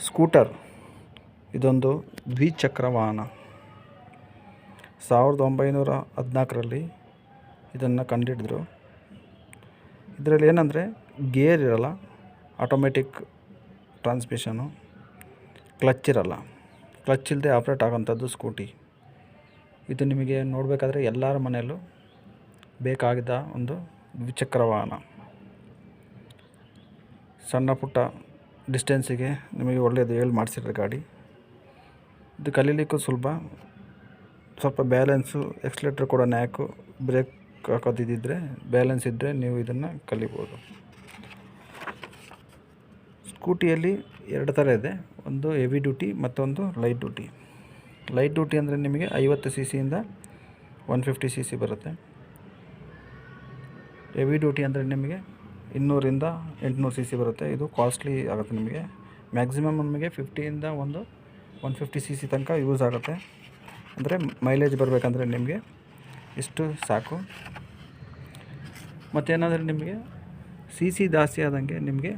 Scooter. ಇದೊಂದು ದ್ವಿಚಕ್ರ ವಾಹನ. ಸಾವಿರದ ಒಂಬೈನೂರ ಹದಿನಾಲ್ಕರಲ್ಲಿ ಇದನ್ನು ಕಂಡುಹಿಡಿದ್ರು ಇದರಲ್ಲಿ ಏನಂದರೆ, ಗೇರ್ ಇರಲ್ಲ, ಆಟೋಮೆಟಿಕ್ ಟ್ರಾನ್ಸ್ಮಿಷನು ಕ್ಲಚ್ ಇರಲ್ಲ. ಕ್ಲಚ್ ಇಲ್ಲದೆ ಆಪ್ರೇಟ್ ಆಗೋಂಥದ್ದು ಸ್ಕೂಟಿ. ಇದು ನಿಮಗೆ ನೋಡಬೇಕಾದ್ರೆ ಎಲ್ಲರ ಮನೆಯಲ್ಲೂ ಬೇಕಾಗಿದ್ದ ಒಂದು ದ್ವಿಚಕ್ರ ವಾಹನ. ಸಣ್ಣ ಪುಟ್ಟ ಡಿಸ್ಟೆನ್ಸಿಗೆ ನಿಮಗೆ ಒಳ್ಳೆಯದು ಹೇಳಿ ಮಾಡಿಸಿರೋ ಗಾಡಿ. ಇದು ಕಲೀಲಿಕ್ಕೂ ಸುಲಭ. ಸ್ವಲ್ಪ ಬ್ಯಾಲೆನ್ಸು, ಎಕ್ಸ್ಲೇಟ್ರ್ ಕೂಡ ನ್ಯಾಕು ಬ್ರೇಕ್ ಹಾಕೋದಿದ್ದರೆ ಬ್ಯಾಲೆನ್ಸ್ ಇದ್ದರೆ ನೀವು ಇದನ್ನು ಕಲಿಬೋದು. ಸ್ಕೂಟಿಯಲ್ಲಿ ಎರಡು ಥರ ಇದೆ. ಒಂದು ಹೆವಿ ಡ್ಯೂಟಿ, ಮತ್ತೊಂದು ಲೈಟ್ ಡ್ಯೂಟಿ. ಲೈಟ್ ಡ್ಯೂಟಿ ಅಂದರೆ ನಿಮಗೆ ಐವತ್ತು ಸಿ ಸಿಯಿಂದ ಒನ್ ಫಿಫ್ಟಿ ಸಿ ಸಿ ಬರುತ್ತೆ. ಹೆವಿ ಡ್ಯೂಟಿ ಅಂದರೆ ನಿಮಗೆ ಇನ್ನೂರಿಂದ ಎಂಟುನೂರು ಸಿ ಸಿ ಬರುತ್ತೆ. ಇದು ಕಾಸ್ಟ್ಲಿ ಆಗುತ್ತೆ ನಿಮಗೆ. ಮ್ಯಾಕ್ಸಿಮಮ್ ನಿಮಗೆ ಫಿಫ್ಟಿಯಿಂದ ಒಂದು ಒನ್ ಫಿಫ್ಟಿ ಸಿ ಸಿ ತನಕ ಯೂಸ್ ಆಗುತ್ತೆ. ಅಂದರೆ ಮೈಲೇಜ್ ಬರಬೇಕಂದ್ರೆ ನಿಮಗೆ ಇಷ್ಟು ಸಾಕು. ಮತ್ತೇನಾದರೆ ನಿಮಗೆ ಸಿ ಸಿ ಜಾಸ್ತಿ ಆದಂಗೆ ನಿಮಗೆ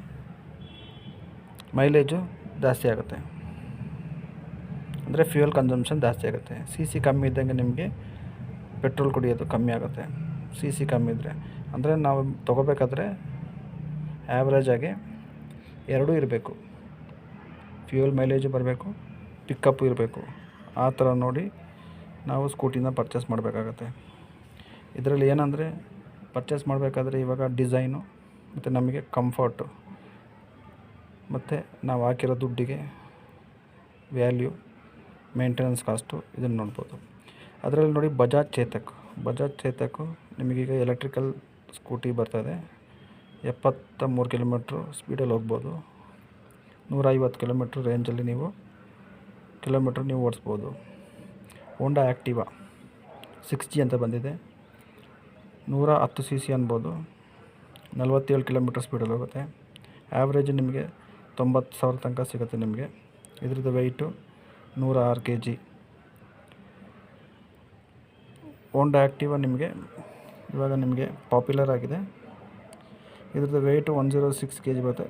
ಮೈಲೇಜು ಜಾಸ್ತಿ ಆಗುತ್ತೆ. ಅಂದರೆ ಫ್ಯೂಯಲ್ ಕನ್ಸಂಪ್ಷನ್ ಜಾಸ್ತಿ ಆಗುತ್ತೆ. ಸಿ ಸಿ ಕಮ್ಮಿ ಇದ್ದಂಗೆ ನಿಮಗೆ ಪೆಟ್ರೋಲ್ ಕುಡಿಯೋದು ಕಮ್ಮಿ ಆಗುತ್ತೆ. ಸಿ ಸಿ ಕಮ್ಮಿ ಇದ್ದರೆ ಅಂದರೆ ನಾವು ತೊಗೋಬೇಕಾದ್ರೆ ಆ್ಯಾವ್ರೇಜ್ ಆಗಿ ಎರಡೂ ಇರಬೇಕು. ಫ್ಯೂಯಲ್ ಮೈಲೇಜು ಬರಬೇಕು ಪಿಕಪ್ಪು ಇರಬೇಕು. ಆ ಥರ ನೋಡಿ ನಾವು ಸ್ಕೂಟಿನ ಪರ್ಚೇಸ್ ಮಾಡಬೇಕಾಗತ್ತೆ. ಇದರಲ್ಲಿ ಏನಂದರೆ ಪರ್ಚೇಸ್ ಮಾಡಬೇಕಾದ್ರೆ ಇವಾಗ ಡಿಸೈನು ಮತ್ತು ನಮಗೆ ಕಂಫರ್ಟು ಮತ್ತು ನಾವು ಹಾಕಿರೋ ದುಡ್ಡಿಗೆ ವ್ಯಾಲ್ಯೂ ಮೇಂಟೆನೆನ್ಸ್ ಕಾಸ್ಟು ಇದನ್ನು ನೋಡ್ಬೋದು. ಅದರಲ್ಲಿ ನೋಡಿ ಬಜಾಜ್ ಚೇತಕ್ ಬಜಾಜ್ ಚೇತಕ್ಕು ನಿಮಗೀಗ ಎಲೆಕ್ಟ್ರಿಕಲ್ ಸ್ಕೂಟಿ ಬರ್ತದೆ ಎಪ್ಪತ್ತ ಮೂರು ಕಿಲೋಮೀಟ್ರು ಸ್ಪೀಡಲ್ಲಿ ಹೋಗ್ಬೋದು. ನೂರೈವತ್ತು ಕಿಲೋಮೀಟ್ರ್ ರೇಂಜಲ್ಲಿ ನೀವು ಕಿಲೋಮೀಟ್ರ್ ನೀವು ಓಡಿಸ್ಬೋದು. ಹೋಂಡಾ ಆ್ಯಕ್ಟಿವ ಸಿಕ್ಸ್ ಜಿ ಅಂತ ಬಂದಿದೆ. ನೂರ ಹತ್ತು ಸಿ ಸಿ ಅನ್ಬೋದು. ನಲವತ್ತೇಳು ಕಿಲೋಮೀಟ್ರ್ ಸ್ಪೀಡಲ್ಲಿ ಹೋಗುತ್ತೆ. ಆ್ಯಾವ್ರೇಜ್ ನಿಮಗೆ ತೊಂಬತ್ತು ಸಾವಿರ ತನಕ ಸಿಗುತ್ತೆ ನಿಮಗೆ. ಇದ್ರದ್ದು ವೆಯ್ಟು ನೂರ ಆರು ಕೆ ಜಿ ಹೋಂಡಾ ಆ್ಯಕ್ಟಿವಾ ನಿಮಗೆ ಇವಾಗ ನಿಮಗೆ ಪಾಪ್ಯುಲರ್ ಆಗಿದೆ. ಇದ್ರದ್ದು weight one zero six K G ಬರುತ್ತೆ.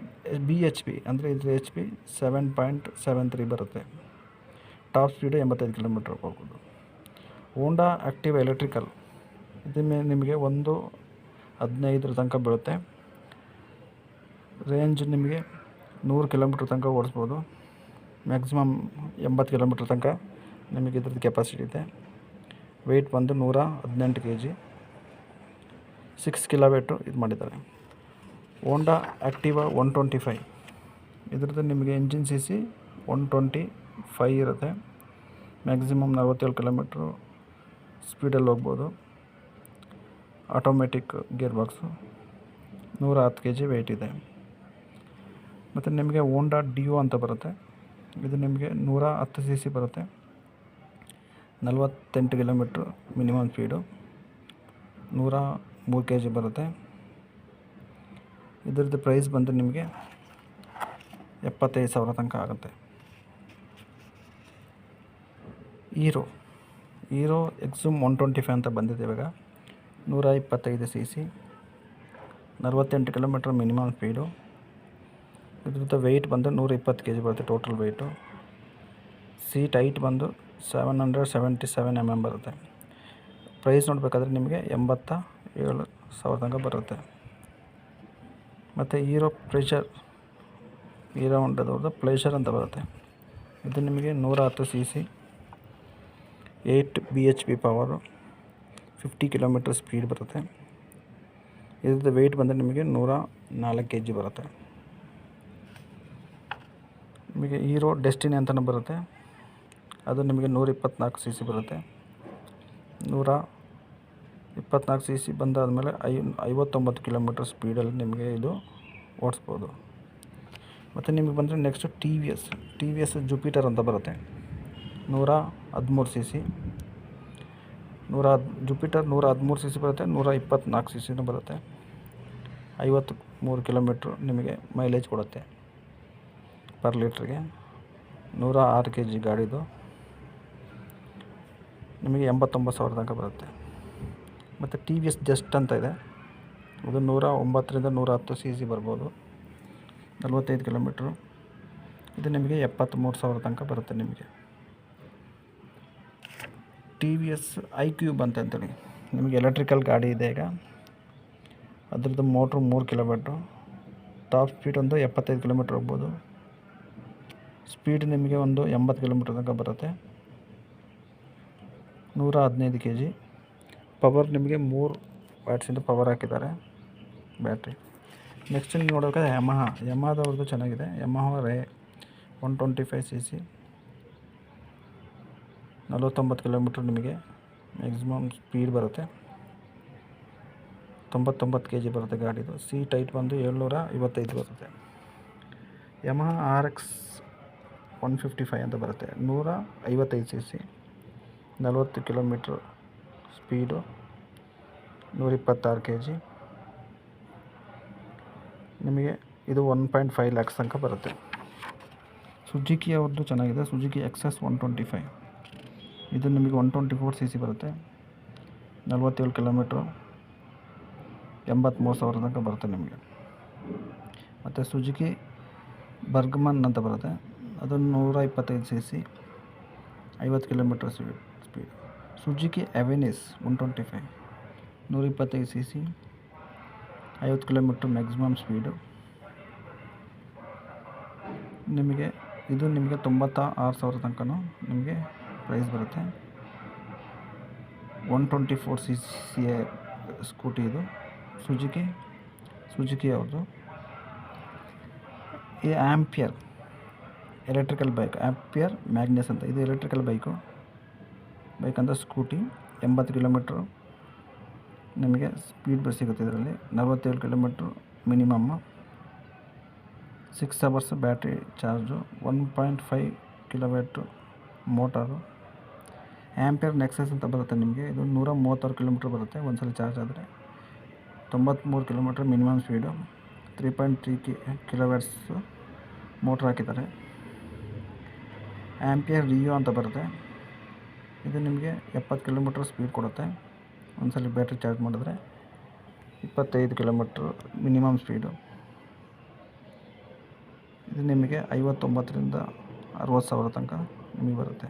ಬಿ ಎಚ್ ಪಿ ಅಂದರೆ ಇದ್ರ H P seven point seven three ಬರುತ್ತೆ. ಟಾಪ್ ಸ್ಪೀಡು ಎಂಬತ್ತೈದು ಕಿಲೋಮೀಟ್ರ್ ಹೋಗ್ಬೋದು ಹೋಂಡಾ ಆ್ಯಕ್ಟಿವ್ ಎಲೆಕ್ಟ್ರಿಕಲ್ ಇದನ್ನ ನಿಮಗೆ ಒಂದು ಹದಿನೈದರ ತನಕ ಬೀಳುತ್ತೆ. ರೇಂಜ್ ನಿಮಗೆ ನೂರು ಕಿಲೋಮೀಟ್ರ್ ತನಕ ಓಡಿಸ್ಬೋದು. ಮ್ಯಾಕ್ಸಿಮಮ್ ಎಂಬತ್ತು ಕಿಲೋಮೀಟ್ರ್ ತನಕ ನಿಮಗೆ ಇದ್ರದ್ದು ಕೆಪಾಸಿಟಿ ಇದೆ. ವೆಯ್ಟ್ ಬಂದು ನೂರ ಹದಿನೆಂಟು ಕೆ ಜಿ ಸಿಕ್ಸ್ ಕಿಲೋಮೀಟ್ರ್ ಇದು ಮಾಡಿದ್ದಾರೆ. Honda Activa one twenty five ಇದ್ರದ್ದು ನಿಮಗೆ engine C C one twenty five ಇರುತ್ತೆ. ಮ್ಯಾಕ್ಸಿಮಮ್ ನಲ್ವತ್ತೇಳು ಕಿಲೋಮೀಟ್ರು ಸ್ಪೀಡಲ್ಲಿ ಹೋಗ್ಬೋದು. ಆಟೋಮೆಟಿಕ್ ಗೇರ್ ಬಾಕ್ಸು ನೂರ ಹತ್ತು ಕೆ ಜಿ ವೆಯ್ಟ್ ಇದೆ. ಮತ್ತು ನಿಮಗೆ ಹೋಂಡಾ ಡಿಯೋ ಅಂತ ಬರುತ್ತೆ. ಇದು ನಿಮಗೆ ನೂರ ಹತ್ತು ಸಿ ಸಿ ಬರುತ್ತೆ. ನಲವತ್ತೆಂಟು ಕಿಲೋಮೀಟ್ರು ಮಿನಿಮಮ್ ಸ್ಪೀಡು ನೂರ ಮೂರು ಕೆ ಜಿ ಬರುತ್ತೆ. ಇದ್ರದ್ದು ಪ್ರೈಸ್ ಬಂದು ನಿಮಗೆ ಎಪ್ಪತ್ತೈದು ಸಾವಿರ ತನಕ ಆಗುತ್ತೆ. Hero Hero Xoom one twenty five ಅಂತ ಬಂದಿದೆ ಇವಾಗ. ನೂರ ಇಪ್ಪತ್ತೈದು ಸಿ ಸಿ ನಲವತ್ತೆಂಟು ಕಿಲೋಮೀಟ್ರ್ ಮಿನಿಮಮ್ ಸ್ಪೀಡು ಇದ್ರದ್ದು ವೆಯ್ಟ್ ಬಂದು ನೂರ ಇಪ್ಪತ್ತು ಕೆ ಜಿ ಬರುತ್ತೆ ಟೋಟಲ್ ವೆಯ್ಟು ಸೀಟ್ ಹೈಟ್ ಬಂದು seven hundred seventy seven M M ಬರುತ್ತೆ. ಪ್ರೈಸ್ ನೋಡಬೇಕಾದ್ರೆ ನಿಮಗೆ ಎಂಬತ್ತ ಏಳು ಸಾವಿರ ತನಕ ಬರುತ್ತೆ. ಮತ್ತು ಹೀರೋ ಪ್ರೆಷರ್ ಹೀರೋ ಹೊಂಡದವ್ರದ್ದು ಪ್ಲೇಷರ್ ಅಂತ ಬರುತ್ತೆ. ಇದು ನಿಮಗೆ ನೂರ ಹತ್ತು C C eight B H P power fifty kilometre speed ಬರುತ್ತೆ. ಇದ್ರದ್ದು ವೆಯ್ಟ್ ಬಂದರೆ ನಿಮಗೆ ನೂರ ನಾಲ್ಕು ಕೆ ಜಿ ಬರುತ್ತೆ. ನಿಮಗೆ ಹೀರೋ ಡೆಸ್ಟಿನಿ ಅಂತಲೂ ಬರುತ್ತೆ. ಅದು ನಿಮಗೆ ನೂರ ಇಪ್ಪತ್ತ್ನಾಲ್ಕು ಸಿ ಸಿ ಬರುತ್ತೆ. ನೂರ ಇಪ್ಪತ್ತ್ನಾಲ್ಕು ಸಿ ಸಿ ಬಂದಾದಮೇಲೆ ಐ ಐವತ್ತೊಂಬತ್ತು ಕಿಲೋಮೀಟ್ರ್ ಸ್ಪೀಡಲ್ಲಿ ನಿಮಗೆ ಇದು ಓಡಿಸ್ಬೋದು. ಮತ್ತು ನಿಮಗೆ ಬಂದರೆ next T V S T V S Jupiter ಅಂತ ಬರುತ್ತೆ. ನೂರ ಹದಿಮೂರು ಸಿ ಸಿ. ನೂರ ಜುಪಿಟರ್ ನೂರ ಹದಿಮೂರು ಸಿ ಸಿ ಬರುತ್ತೆ, ನೂರ ಇಪ್ಪತ್ತ್ನಾಲ್ಕು ಸಿ ಸಿನೂ ಬರುತ್ತೆ. ಐವತ್ತು ಮೂರು ಕಿಲೋಮೀಟ್ರ್ ನಿಮಗೆ ಮೈಲೇಜ್ ಕೊಡುತ್ತೆ ಪರ್ ಲೀಟ್ರಿಗೆ ನೂರ ಆರು ಕೆ ಜಿ ಗಾಡಿದು ನಿಮಗೆ ಎಂಬತ್ತೊಂಬತ್ತು ಸಾವಿರ ತನಕ ಬರುತ್ತೆ. ಮತ್ತು ಟಿ ವಿ ಎಸ್ ಜಸ್ಟ್ ಅಂತ ಇದೆ. ಅದು ನೂರ ಒಂಬತ್ತರಿಂದ ನೂರ ಹತ್ತು ಸಿ ಸಿ ಬರ್ಬೋದು. ನಲ್ವತ್ತೈದು ಕಿಲೋಮೀಟ್ರು. ಇದು ನಿಮಗೆ ಎಪ್ಪತ್ತ್ಮೂರು ಸಾವಿರ ತನಕ ಬರುತ್ತೆ ನಿಮಗೆ. T V S I cube ಅಂತ ಅಂತೇಳಿ. ನಿಮಗೆ ಎಲೆಕ್ಟ್ರಿಕಲ್ ಗಾಡಿ ಇದೆ ಈಗ. ಅದ್ರದ್ದು ಮೋಟ್ರು ಮೂರು ಕಿಲೋಮೀಟ್ರು. ಟಾಪ್ ಸ್ಪೀಡ್ ಒಂದು ಎಪ್ಪತ್ತೈದು ಕಿಲೋಮೀಟ್ರ್ ಹೋಗ್ಬೋದು. ಸ್ಪೀಡ್ ನಿಮಗೆ ಒಂದು ಎಂಬತ್ತು ಕಿಲೋಮೀಟ್ರ್ ತನಕ ಬರುತ್ತೆ. ನೂರ ಹದಿನೈದು ಕೆ ಜಿ. ಪವರ್ ನಿಮಗೆ ಮೂರು ವ್ಯಾಟ್ಸಿಂದ ಪವರ್ ಹಾಕಿದ್ದಾರೆ ಬ್ಯಾಟ್ರಿ ನೆಕ್ಸ್ಟ್ ನೀವು ನೋಡೋಕೆ ಯಮಹ ಯಮಹದವ್ರದ್ದು ಚೆನ್ನಾಗಿದೆ. Yamaha Ray one twenty five C C ನಲವತ್ತೊಂಬತ್ತು ಕಿಲೋಮೀಟ್ರ್ ನಿಮಗೆ ಮ್ಯಾಕ್ಸಿಮಮ್ ಸ್ಪೀಡ್ ಬರುತ್ತೆ. ತೊಂಬತ್ತೊಂಬತ್ತು ಕೆ ಜಿ ಬರುತ್ತೆ ಗಾಡಿದು. ಸಿ ಟೈಟ್ ಬಂದು ಏಳ್ನೂರ ಐವತ್ತೈದು ಬರುತ್ತೆ. Yamaha R X one fifty five ಅಂತ ಬರುತ್ತೆ. ನೂರ ಐವತ್ತೈದು ಸಿ ಸಿ ನಲವತ್ತು ಕಿಲೋಮೀಟ್ರ್ ಸ್ಪೀಡು ನೂರಿಪ್ಪತ್ತಾರು ಕೆ ಜಿ ನಿಮಗೆ ಇದು ಒನ್ ಪಾಯಿಂಟ್ ಫೈವ್ ಲ್ಯಾಕ್ಸ್ ತನಕ ಬರುತ್ತೆ. ಸುಜುಕಿ ಅವ್ರದ್ದು ಚೆನ್ನಾಗಿದೆ. Suzuki Access one twenty five ಇದು ನಿಮಗೆ one twenty four C C ಬರುತ್ತೆ. ನಲ್ವತ್ತೇಳು ಕಿಲೋಮೀಟ್ರು. ಎಂಬತ್ತ್ಮೂರು ಸಾವಿರ ತನಕ ಬರುತ್ತೆ ನಿಮಗೆ. ಮತ್ತು ಸುಜುಕಿ ಬರ್ಗ್ಮನ್ ಅಂತ ಬರುತ್ತೆ. ಅದು ನೂರ ಇಪ್ಪತ್ತೈದು ಸಿ ಸಿ ಐವತ್ತು kilometre speed Suzuki Avenis one twenty five. ನೂರ ಇಪ್ಪತ್ತೈದು ಸಿ ಸಿ, ಐವತ್ತು ಕಿಲೋಮೀಟ್ರ್ ಮ್ಯಾಕ್ಸಿಮಮ್ ಸ್ಪೀಡು. ನಿಮಗೆ, ಇದು ನಿಮಗೆ ತೊಂಬತ್ತ ಆರು ಸಾವಿರ ತನಕ ನಿಮಗೆ ಪ್ರೈಸ್ ಬರುತ್ತೆ. One twenty four C C scooty ಇದು, ಸುಜುಕಿ ಸುಜುಕಿ ಅವ್ರದ್ದು. ಈ Ampere electrical bike Ampere Magnus ಅಂತ, ಇದು ಎಲೆಕ್ಟ್ರಿಕಲ್ ಬೈಕು. ಬೈಕ್ ಅಂದರೆ ಸ್ಕೂಟಿ ಎಂಬತ್ತು ಕಿಲೋಮೀಟ್ರು ನಿಮಗೆ ಸ್ಪೀಡ್ ಬಸ್ ಸಿಗುತ್ತೆ ಇದರಲ್ಲಿ. ನಲವತ್ತೇಳು kilometre minimum six hours battery charge one point five kilowatt motor Ampere Nexus ಅಂತ ಬರುತ್ತೆ ನಿಮಗೆ. ಇದು ನೂರ ಮೂವತ್ತಾರು ಕಿಲೋಮೀಟ್ರ್ ಬರುತ್ತೆ ಒಂದು ಸಲ ಚಾರ್ಜ್ ಆದರೆ. ತೊಂಬತ್ತ್ಮೂರು kilometre minimum speed three point three ಕಿ ಕಿಲೋವ್ಯಾಟ್ಸು ಮೋಟ್ರ್ ಹಾಕಿದ್ದಾರೆ. ಆ್ಯಂಪಿಯರ್ ರಿಯೋ ಅಂತ ಬರುತ್ತೆ. ಇದು ನಿಮಗೆ ಎಪ್ಪತ್ತು ಕಿಲೋಮೀಟ್ರ್ ಸ್ಪೀಡ್ ಕೊಡುತ್ತೆ. ಒಂದು ಸಲ ಬ್ಯಾಟ್ರಿ ಚಾರ್ಜ್ ಮಾಡಿದ್ರೆ ಇಪ್ಪತ್ತೈದು ಕಿಲೋಮೀಟ್ರ್ ಮಿನಿಮಮ್ ಸ್ಪೀಡು ಇದು ನಿಮಗೆ ಐವತ್ತೊಂಬತ್ತರಿಂದ ಅರವತ್ತು ಸಾವಿರ ತನಕ ನಿಮಗೆ ಬರುತ್ತೆ.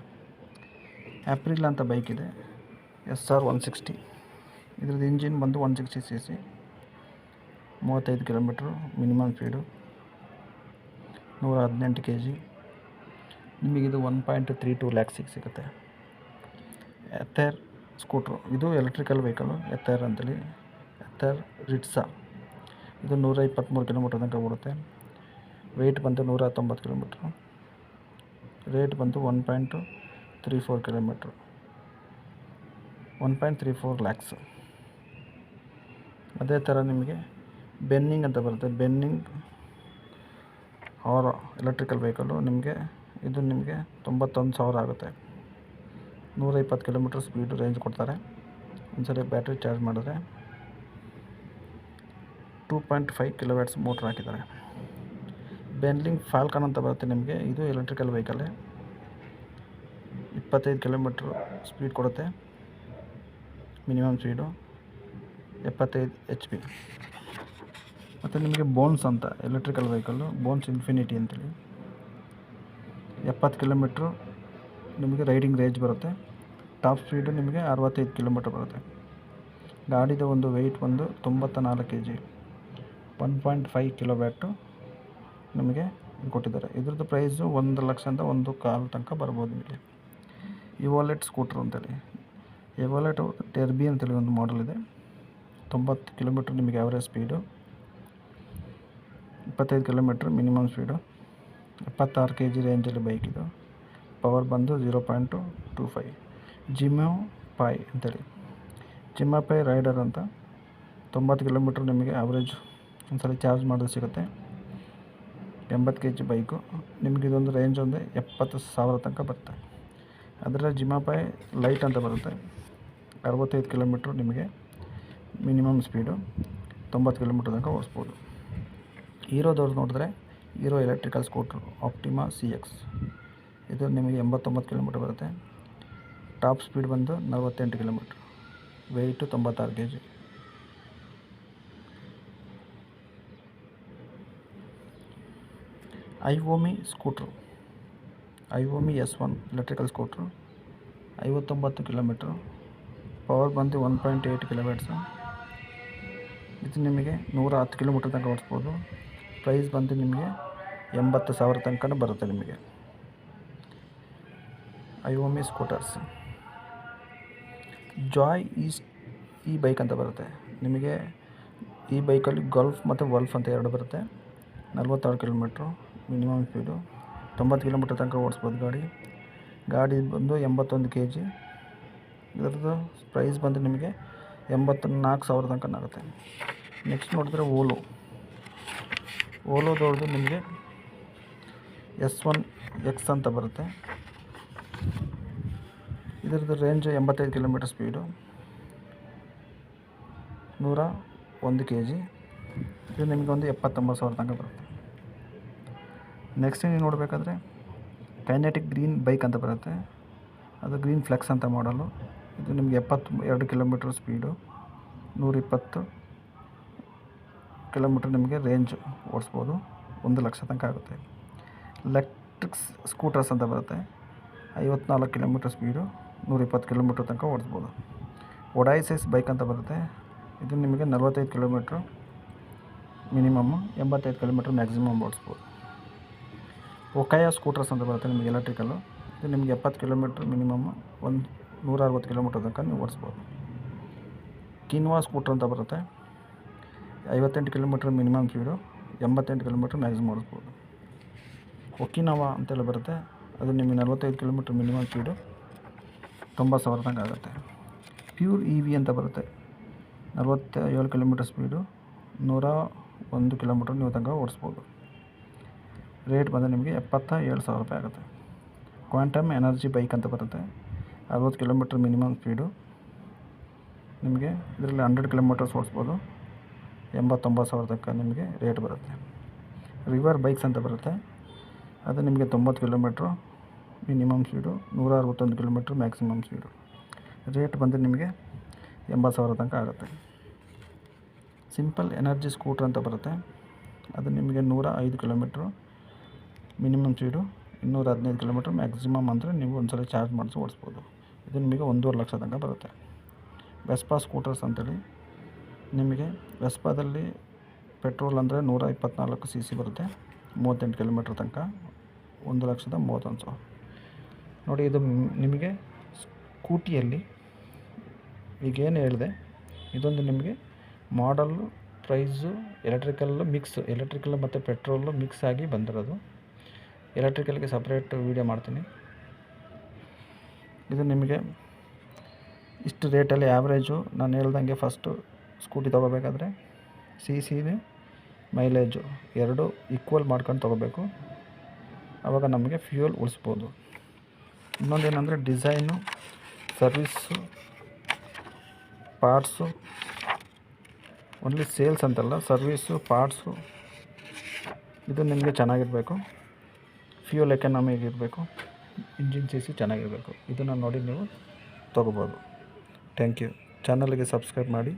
ಆ್ಯಪ್ರಿಲ್ ಅಂತ ಬೈಕ್ ಇದೆ. ಎಸ್ ಆರ್ ಒನ್ ಸಿಕ್ಸ್ಟಿ ಇದ್ರದ್ದು ಇಂಜಿನ್ ಬಂದು ಒನ್ ಸಿಕ್ಸ್ಟಿ ಸಿ ಸಿ ಮೂವತ್ತೈದು ಕಿಲೋಮೀಟ್ರು ಮಿನಿಮಮ್ ಸ್ಪೀಡು ನೂರ ಹದಿನೆಂಟು ಕೆ ಜಿ ನಿಮಗಿದು ಒನ್ ಪಾಯಿಂಟ್ ತ್ರೀ ಟೂ ಲ್ಯಾಕ್ಸಿಗೆ ಸಿಗುತ್ತೆ. ಎತ್ತರ್ ಸ್ಕೂಟ್ರು. ಇದು ಎಲೆಕ್ಟ್ರಿಕಲ್ ವೆಹಿಕಲು, ಎತ್ತರ್ ಅಂತೇಳಿ. ಎತ್ತರ್ ರಿಟ್ಸಾ. ಇದು ನೂರ ಇಪ್ಪತ್ತ್ಮೂರು ಕಿಲೋಮೀಟ್ರ್ ತನಕ ಓಡುತ್ತೆ. ವೆಯ್ಟ್ ಬಂದು ನೂರ ಹತ್ತೊಂಬತ್ತು ಕಿಲೋಮೀಟ್ರು. ರೇಟ್ ಬಂದು one point three four kilometre. One point three four lakhs. ಅದೇ ಥರ ನಿಮಗೆ ಬೆನ್ನಿಂಗ್ ಅಂತ ಬರುತ್ತೆ. Benling R electrical vehicle. ನಿಮಗೆ, ಇದು ನಿಮಗೆ ತೊಂಬತ್ತೊಂದು ಸಾವಿರ ಆಗುತ್ತೆ. ನೂರ ಇಪ್ಪತ್ತು ಕಿಲೋಮೀಟ್ರ್ ಸ್ಪೀಡ್ ರೇಂಜ್ ಕೊಡ್ತಾರೆ. ಒಂದ್ಸರಿ ಬ್ಯಾಟ್ರಿ ಚಾರ್ಜ್ ಮಾಡಿದ್ರೆ two point five kilowatts motor ಹಾಕಿದ್ದಾರೆ. ಬೆನ್ಲಿಂಗ್ ಫಾಲ್ಕನ್ ಅಂತ ಬರುತ್ತೆ ನಿಮಗೆ. ಇದು ಎಲೆಕ್ಟ್ರಿಕಲ್ ವೆಹಿಕಲ್ಲೇ ಇಪ್ಪತ್ತೈದು ಕಿಲೋಮೀಟ್ರ್ ಸ್ಪೀಡ್ ಕೊಡುತ್ತೆ. ಮಿನಿಮಮ್ ಸ್ಪೀಡು ಎಪ್ಪತ್ತೈದು ಎಚ್ ಪಿ ಮತ್ತು ನಿಮಗೆ ಬೋನ್ಸ್ ಅಂತ ಎಲೆಕ್ಟ್ರಿಕಲ್ ವೆಹಿಕಲ್ಲು ಬೋನ್ಸ್ ಇನ್ಫಿನಿಟಿ ಅಂತೇಳಿ. ಎಪ್ಪತ್ತು ಕಿಲೋಮೀಟ್ರು ನಿಮಗೆ ರೈಡಿಂಗ್ ರೇಂಜ್ ಬರುತ್ತೆ. ಟಾಪ್ ಸ್ಪೀಡು ನಿಮಗೆ ಅರವತ್ತೈದು ಕಿಲೋಮೀಟ್ರ್ ಬರುತ್ತೆ. ಗಾಡಿದು ಒಂದು ವೆಯ್ಟ್ ಬಂದು ತೊಂಬತ್ತ ನಾಲ್ಕು K G one point five kilowatt ನಿಮಗೆ ಕೊಟ್ಟಿದ್ದಾರೆ. ಇದ್ರದ್ದು ಪ್ರೈಸು ಒಂದು ಲಕ್ಷದಿಂದ ಒಂದು ಕಾಲು ತನಕ ಬರ್ಬೋದು ನಿಮಗೆ. ಇವಾಲೆಟ್ ಸ್ಕೂಟ್ರ್ ಅಂತೇಳಿ. ಇವಾಲೆಟ್ ಟೆರ್ಬಿ ಅಂತೇಳಿ ಒಂದು ಮಾಡಲ್ ಇದೆ. ತೊಂಬತ್ತು ಕಿಲೋಮೀಟ್ರ್ ನಿಮಗೆ ಆವ್ರೇಜ್ ಸ್ಪೀಡು ಇಪ್ಪತ್ತೈದು ಕಿಲೋಮೀಟ್ರ್ ಮಿನಿಮಮ್ ಸ್ಪೀಡು ಎಪ್ಪತ್ತಾರು ಕೆ ಜಿ ರೇಂಜಲ್ಲಿ ಬೈಕ್ ಇದು. ಪವರ್ ಬಂದು zero point two five Gemopai ಅಂತೇಳಿ. ಜಿಮೋ ಪೈ ರೈಡರ್ ಅಂತ ತೊಂಬತ್ತು ಕಿಲೋಮೀಟ್ರ್ ನಿಮಗೆ ಆವ್ರೇಜ್ ಒಂದ್ಸಲ ಚಾರ್ಜ್ ಮಾಡಿದ್ರೆ ಸಿಗುತ್ತೆ. ಎಂಬತ್ತು ಕೆ ಜಿ ಬೈಕು ನಿಮಗೆ ಇದೊಂದು ರೇಂಜ್ ಒಂದು ಎಪ್ಪತ್ತು ಸಾವಿರ ತನಕ ಬರುತ್ತೆ. ಅದರ ಜಿಮಾಪಾಯ್ ಲೈಟ್ ಅಂತ ಬರುತ್ತೆ. ಅರವತ್ತೈದು ಕಿಲೋಮೀಟ್ರ್ ನಿಮಗೆ ಮಿನಿಮಮ್ ಸ್ಪೀಡು ತೊಂಬತ್ತು ಕಿಲೋಮೀಟ್ರ್ ತನಕ ಓಡಿಸ್ಬೋದು. ಹೀರೋದವ್ರು ನೋಡಿದ್ರೆ Hero electrical scooter Optima C X ಇದು ನಿಮಗೆ ಎಂಬತ್ತೊಂಬತ್ತು ಕಿಲೋಮೀಟ್ರ್ ಬರುತ್ತೆ. ಟಾಪ್ ಸ್ಪೀಡ್ ಬಂದು ನಲವತ್ತೆಂಟು ಕಿಲೋಮೀಟ್ರ್. ವೆಯ್ಟು ತೊಂಬತ್ತಾರು K G iVOOMi scooter. IVOOMi S one electrical scooter. ಐವತ್ತೊಂಬತ್ತು ಕಿಲೋಮೀಟ್ರು. ಪವರ್ ಬಂದು ಒನ್ ಪಾಯಿಂಟ್ ಏಯ್ಟ್ ಕಿಲೋಮೀಟ್ಸು ಇದು ನಿಮಗೆ ನೂರ ಹತ್ತು ಕಿಲೋಮೀಟ್ರ್ ತನಕ ಓಡಿಸ್ಬೋದು. ಪ್ರೈಸ್ ಬಂದು ನಿಮಗೆ ಎಂಬತ್ತು ಸಾವಿರ ತನಕ ಬರುತ್ತೆ ನಿಮಗೆ. IVOOMi scooters. Joy is e bike ಅಂತ ಬರುತ್ತೆ. ನಿಮಗೆ ಈ ಬೈಕಲ್ಲಿ ಗಲ್ಫ್ ಮತ್ತು ವಲ್ಫ್ ಅಂತ ಎರಡು ಬರುತ್ತೆ. ನಲ್ವತ್ತಾರು ಕಿಲೋಮೀಟ್ರು ಮಿನಿಮಮ್ ಸ್ಪೀಡು ತೊಂಬತ್ತು ಕಿಲೋಮೀಟ್ರ್ ತನಕ ಓಡಿಸ್ಬೋದು ಗಾಡಿ. ಗಾಡಿ ಬಂದು ಎಂಬತ್ತೊಂದು ಕೆ ಜಿ ಇದರದ್ದು ಪ್ರೈಸ್ ಬಂದು ನಿಮಗೆ ಎಂಬತ್ತ ನಾಲ್ಕು ಸಾವಿರ ತನಕ ಆಗುತ್ತೆ. ನೆಕ್ಸ್ಟ್ ನೋಡಿದ್ರೆ ಓಲೋ ಓಲೋದವ್ರದ್ದು ನಿಮಗೆ ಎಸ್ ಒನ್ ಎಕ್ಸ್ ಅಂತ ಬರುತ್ತೆ. ಇದರದ್ದು ರೇಂಜ್ ಎಂಬತ್ತೈದು ಕಿಲೋಮೀಟರ್ ಸ್ಪೀಡು ನೂರ ಒಂದು ಕೆ ಜಿ ಇದು ನಿಮಗೆ ಒಂದು ಎಪ್ಪತ್ತೊಂಬತ್ತು ಸಾವಿರ ತನಕ ಬರುತ್ತೆ. ನೆಕ್ಸ್ಟ್ ನೀವು ನೋಡಬೇಕಾದ್ರೆ ಕೈನೆಟಿಕ್ ಗ್ರೀನ್ ಬೈಕ್ ಅಂತ ಬರುತ್ತೆ. ಅದು ಗ್ರೀನ್ ಫ್ಲೆಕ್ಸ್ ಅಂತ ಮಾಡಲು ಇದು ನಿಮಗೆ ಎಪ್ಪತ್ತು ಎರಡು ಕಿಲೋಮೀಟ್ರ್ ಸ್ಪೀಡು ನೂರಿಪ್ಪತ್ತು ಕಿಲೋಮೀಟ್ರ್ ನಿಮಗೆ ರೇಂಜ್ ಓಡಿಸ್ಬೋದು. ಒಂದು ಲಕ್ಷ ತನಕ ಆಗುತ್ತೆ. ಎಲೆಕ್ಟ್ರಿಕ್ಸ್ ಸ್ಕೂಟರ್ಸ್ ಅಂತ ಬರುತ್ತೆ. ಐವತ್ನಾಲ್ಕು ಕಿಲೋಮೀಟ್ರ್ ಸ್ಪೀಡು ನೂರಿಪ್ಪತ್ತು ಕಿಲೋಮೀಟ್ರ್ ತನಕ ಓಡಿಸ್ಬೋದು. ಒಡೈಸೈಸ್ ಬೈಕ್ ಅಂತ ಬರುತ್ತೆ. ಇದು ನಿಮಗೆ ನಲ್ವತ್ತೈದು ಕಿಲೋಮೀಟ್ರ್ ಮಿನಿಮಮ್ ಎಂಬತ್ತೈದು ಕಿಲೋಮೀಟ್ರ್ ಮ್ಯಾಕ್ಸಿಮಮ್ ಓಡಿಸ್ಬೋದು. ಒಕಾಯ ಸ್ಕೂಟರ್ಸ್ ಅಂತ ಬರುತ್ತೆ ನಿಮಗೆ ಎಲೆಕ್ಟ್ರಿಕಲ್ಲು. ಇದು ನಿಮಗೆ ಎಪ್ಪತ್ತು ಕಿಲೋಮೀಟ್ರ್ ಮಿನಿಮಮ್ ಒಂದು ನೂರ ಅರವತ್ತು ಕಿಲೋಮೀಟ್ರ್ ತನಕ ನೀವು ಓಡಿಸ್ಬೋದು. ಕಿನ್ವಾ ಸ್ಕೂಟ್ರ್ ಅಂತ ಬರುತ್ತೆ. ಐವತ್ತೆಂಟು ಕಿಲೋಮೀಟ್ರ್ ಮಿನಿಮಮ್ ಸ್ಪೀಡು ಎಂಬತ್ತೆಂಟು ಕಿಲೋಮೀಟ್ರ್ ಮ್ಯಾಕ್ಸಿಮಮ್ ಓಡಿಸ್ಬೋದು. ಒಕಿನವಾ ಅಂತೆಲ್ಲ ಬರುತ್ತೆ. ಅದು ನಿಮಗೆ ನಲ್ವತ್ತೈದು ಕಿಲೋಮೀಟ್ರ್ ಮಿನಿಮಮ್ ಸ್ಪೀಡು ತೊಂಬತ್ತು ಸಾವಿರ ತನಕ ಆಗುತ್ತೆ ಪ್ಯೂರ್ ಇ ವಿ ಅಂತ ಬರುತ್ತೆ. ನಲವತ್ತ ಏಳು ಕಿಲೋಮೀಟರ್ ಸ್ಪೀಡು ನೂರ ಒಂದು ಕಿಲೋಮೀಟ್ರ್ ನೀವು ತನಕ ಓಡಿಸ್ಬೋದು. ರೇಟ್ ಬಂದರೆ ನಿಮಗೆ ಎಪ್ಪತ್ತ ಏಳು ಸಾವಿರ ರೂಪಾಯಿ ಆಗುತ್ತೆ. ಕ್ವಾಂಟಮ್ ಎನರ್ಜಿ ಬೈಕ್ ಅಂತ ಬರುತ್ತೆ. ಅರವತ್ತು ಕಿಲೋಮೀಟ್ರ್ ಮಿನಿಮಮ್ ಸ್ಪೀಡು ನಿಮಗೆ ಇದರಲ್ಲಿ ಹಂಡ್ರೆಡ್ ಕಿಲೋಮೀಟರ್ಸ್ ಓಡಿಸ್ಬೋದು. ಎಂಬತ್ತೊಂಬತ್ತು ಸಾವಿರ ತನಕ ನಿಮಗೆ ರೇಟ್ ಬರುತ್ತೆ. ರಿವರ್ ಬೈಕ್ಸ್ ಅಂತ ಬರುತ್ತೆ. ಅದು ನಿಮಗೆ ತೊಂಬತ್ತು ಕಿಲೋಮೀಟ್ರು ಮಿನಿಮಮ್ ಸ್ಪೀಡು ನೂರ ಅರವತ್ತೊಂದು ಕಿಲೋಮೀಟ್ರ್ ಮ್ಯಾಕ್ಸಿಮಮ್ ಸ್ಪೀಡು. ರೇಟ್ ಬಂದು ನಿಮಗೆ ಎಂಬತ್ತು ಸಾವಿರ ತನಕ ಆಗುತ್ತೆ. ಸಿಂಪಲ್ ಎನರ್ಜಿ ಸ್ಕೂಟ್ರ್ ಅಂತ ಬರುತ್ತೆ. ಅದು ನಿಮಗೆ ನೂರ ಐದು ಕಿಲೋಮೀಟ್ರು ಮಿನಿಮಮ್ ಸ್ಪೀಡು, ಇನ್ನೂರ ಹದಿನೈದು ಕಿಲೋಮೀಟ್ರ್ ಮ್ಯಾಕ್ಸಿಮಮ್ ಅಂದರೆ ನೀವು ಒಂದು ಸಲ ಚಾರ್ಜ್ ಮಾಡಿಸಿ ಓಡಿಸ್ಬೋದು. ಇದು ನಿಮಗೆ ಒಂದೂವರೆ ಲಕ್ಷ ತನಕ ಬರುತ್ತೆ. ವೆಸ್ಪಾ ಸ್ಕೂಟರ್ಸ್ ಅಂತೇಳಿ ನಿಮಗೆ ವೆಸ್ಪಾದಲ್ಲಿ ಪೆಟ್ರೋಲ್ ಅಂದರೆ ನೂರ ಇಪ್ಪತ್ತ್ನಾಲ್ಕು ಸಿ ಸಿ ಬರುತ್ತೆ, ಮೂವತ್ತೆಂಟು ಕಿಲೋಮೀಟ್ರ್ ತನಕ, ಒಂದು ಲಕ್ಷದ ಮೂವತ್ತೊಂದು ಸಾವಿರ. ನೋಡಿ, ಇದು ನಿಮಗೆ ಸ್ಕೂಟಿಯಲ್ಲಿ ಈಗೇನು ಹೇಳಿದೆ, ಇದೊಂದು ನಿಮಗೆ model price electrical mix electrical ಮತ್ತು ಪೆಟ್ರೋಲು ಮಿಕ್ಸ್ ಆಗಿ ಬಂದಿರೋದು. ಎಲೆಕ್ಟ್ರಿಕಲ್ಗೆ ಸಪ್ರೇಟ್ ವೀಡಿಯೋ ಮಾಡ್ತೀನಿ. ಇದು ನಿಮಗೆ ಇಷ್ಟು ರೇಟಲ್ಲಿ ಆ್ಯಾವ್ರೇಜು ನಾನು ಹೇಳ್ದಂಗೆ ಫಸ್ಟು ಸ್ಕೂಟಿ ತೊಗೋಬೇಕಾದ್ರೆ ಸಿ ಸಿನೇ ಮೈಲೇಜು ಎರಡು ಈಕ್ವಲ್ ಮಾಡ್ಕೊಂಡು ತೊಗೋಬೇಕು. ಆವಾಗ ನಮಗೆ ಫ್ಯೂಯಲ್ ಉಳಿಸ್ಬೋದು. ಇನ್ನೊಂದೇನೆಂದರೆ design, service, parts. Only sales ಅಂತಲ್ಲ ಸರ್ವೀಸು ಪಾರ್ಟ್ಸು. ಇದು ನಿಮಗೆ ಚೆನ್ನಾಗಿರಬೇಕು. ಫ್ಯೂಯಲ್ ಎಕಾನಮಿಗೆ ಇರಬೇಕು ಇಂಜಿನ್ ಸಿ ಸಿ ಚೆನ್ನಾಗಿರಬೇಕು. ಇದನ್ನು ನೋಡಿ ನೀವು ತೊಗೋಬೋದು. Thank you. ಚಾನಲ್ಗೆ ಸಬ್ಸ್ಕ್ರೈಬ್ ಮಾಡಿ.